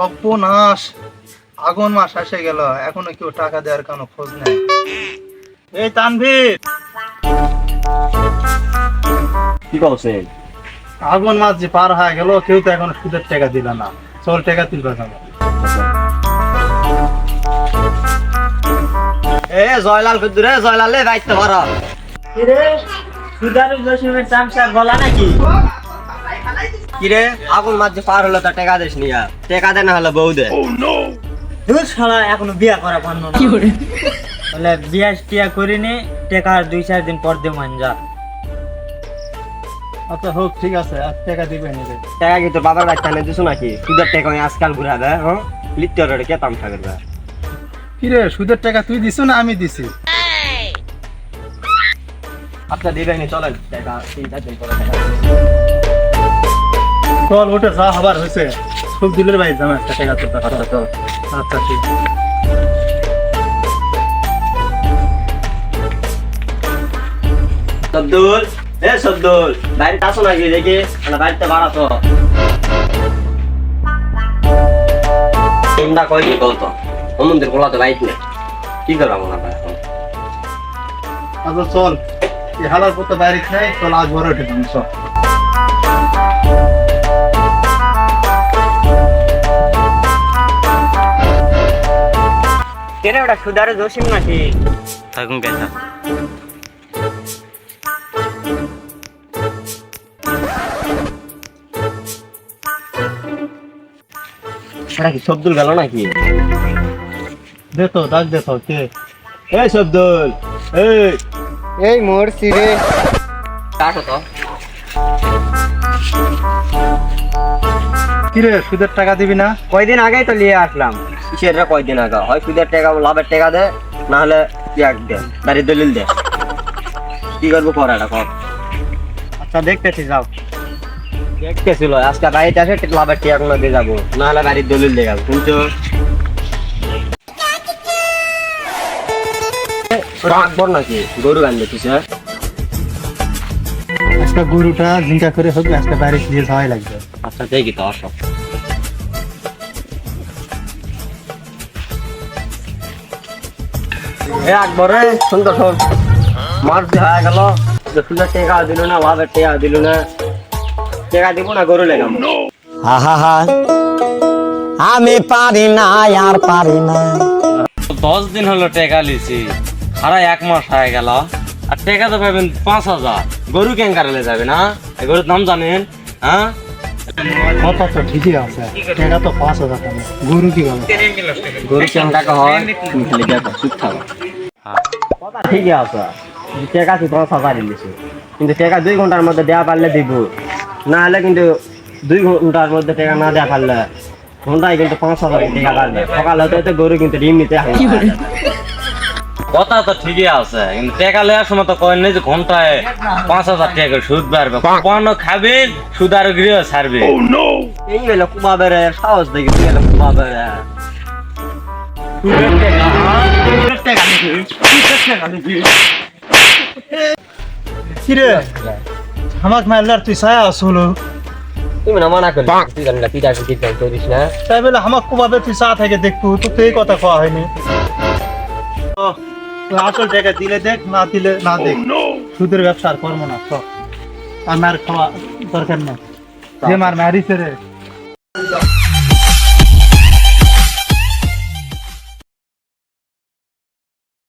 সর্বনাশ। আগুন মাস এসে গেল এখনও কেউ টাকা দেওয়ার কোনো খোঁজ নেই। এই তানভীর! কি করছে আগুন মাস যে পার হয়ে গেল কেউ তো এখন সুদের টাকা দিল না। চল টাকা তুলবে কেন? এ জয়লাল কুদ্দুরে জয়লাল লে দায়িত্ব ভর। কিরে সুদারু জসিমের চামচা গলা নাকি? কিরে? আগুন মাঝে পার হলো তা টেকা দিস নিয়া। টেকা দে না হলে বউ দে। দুধ শালা এখনও বিয়া করা পান্ন না। বলে বিয়া টিয়া করিনি টেকার দুই চার দিন পর দে মাঞ্জা আচ্ছা হোক ঠিক আছে আর টাকা দিবে নিবে টেকা কি তোর বাবার বাচ্চা নিয়ে দিছো নাকি? সুদের টেকা আজকাল ঘুরা দে হ্যাঁ? লিত্তর রে কে তাম থাকে দে। কিরে সুদের টাকা তুই দিছ না আমি দিছি? আচ্ছা দিবে নি চলেন। টেকা তিন চার দিন পরে টেকা। চল ওটা যা হবার হয়েছে। সব দিলের ভাই জামা একটা টাকা তোর আচ্ছা চল। আচ্ছা ঠিক। সব্দুল এ সব্দুল বাড়িতে আসো নাকি দেখি? বাড়িতে বাড়াতো তোমরা কই কি কত অমন্দির বলা তো বাইক নেই। কি ওনা এখন? আচ্ছা চল। এই হালার পথে বাইরে খাই চল আজ বড় উঠে চল। কেরে ওটা সুদারু জসিম নাকি? থাকুন কেসা সেটা কি সবদুল গেল নাকি? দে তো ডাক দে তো কে? এই সবদুল এই। এই মরছি রে। কাটো তো কিরে সুদের টাকা দিবি না? কয়দিন আগেই তো নিয়ে আসলাম। কিসের রে কয়দিন আগে? হয় সুদের টাকা লাভের টাকা দে না হলে ইয়াক দে বাড়ির দলিল দে। কি করব কর এটা কর। আচ্ছা দেখতেছি যাও। দেখতেছিল আজকে বাড়িতে আসে লাভের টাকা কোনো দিয়ে যাব। না হলে বাড়ির দলিল দিয়ে যাব শুনছো? রাখব নাকি গরু গান দেখছিস হ্যাঁ? আজকে গরুটা ঝিঙ্কা করে হবে আজকে বাইরে দিয়ে যাওয়াই লাগবে। আচ্ছা দেখি তো আসো। এ আকবরে সুন্দর শোন। মার হয়ে গেল। সুন্দর টেকা দিল না লাভের টেকা দিল না। টেকা দিব না গরু লেগাম আহা আমি পারি না আর পারি না। দশ দিন হলো টেকা লিছি। আর এক মাস হয়ে গেল। আর টেকা তো পাবেন পাঁচ হাজার। গরু কেন কারালে যাবে না? গরুর নাম জানেন? হ্যাঁ? কথা তো ঠিকই আছে টাকা তো পাঁচ হাজার টাকা গরু কি বলে গরু কেন টাকা হয় তুমি খালি দেখো চুপ থাকো কথা ঠিকই আছে টেকা কি পাঁচ হাজার দিয়েছে কিন্তু টেকা দুই ঘণ্টার মধ্যে দেওয়া পারলে দিব না হলে কিন্তু দুই ঘণ্টার মধ্যে টাকা না দেওয়া পারলে ঘন্টায় কিন্তু পাঁচ হাজার টাকা পারবে সকালে হতে গরু কিন্তু ডিম নিতে হয় কথা তো ঠিকই আছে কিন্তু টেকা লেওয়ার সময় তো কয়েন নেই যে ঘন্টায় পাঁচ হাজার টাকা করে সুদ বাড়বে। কখনো খাবেন সুদ আর গৃহ ছাড়বে। এই হলো কুমাবে রে সাহস দেখি তুই হলো কুমাবে রে কিরে? আমাক মারলার তুই ছায়া আসলো তুমি না মানা করলি তুই জানি না তুই ডাকি তুই করিস না। তাই বলে আমাক কোভাবে তুই চা থেকে দেখব তো এই কথা কওয়া হয়নি। আসল টাকা দিলে দেখ না দিলে না দেখ। সুদের ব্যবসা আর করব না সব আর মার খাওয়া দরকার না। যে মার মারিছে রে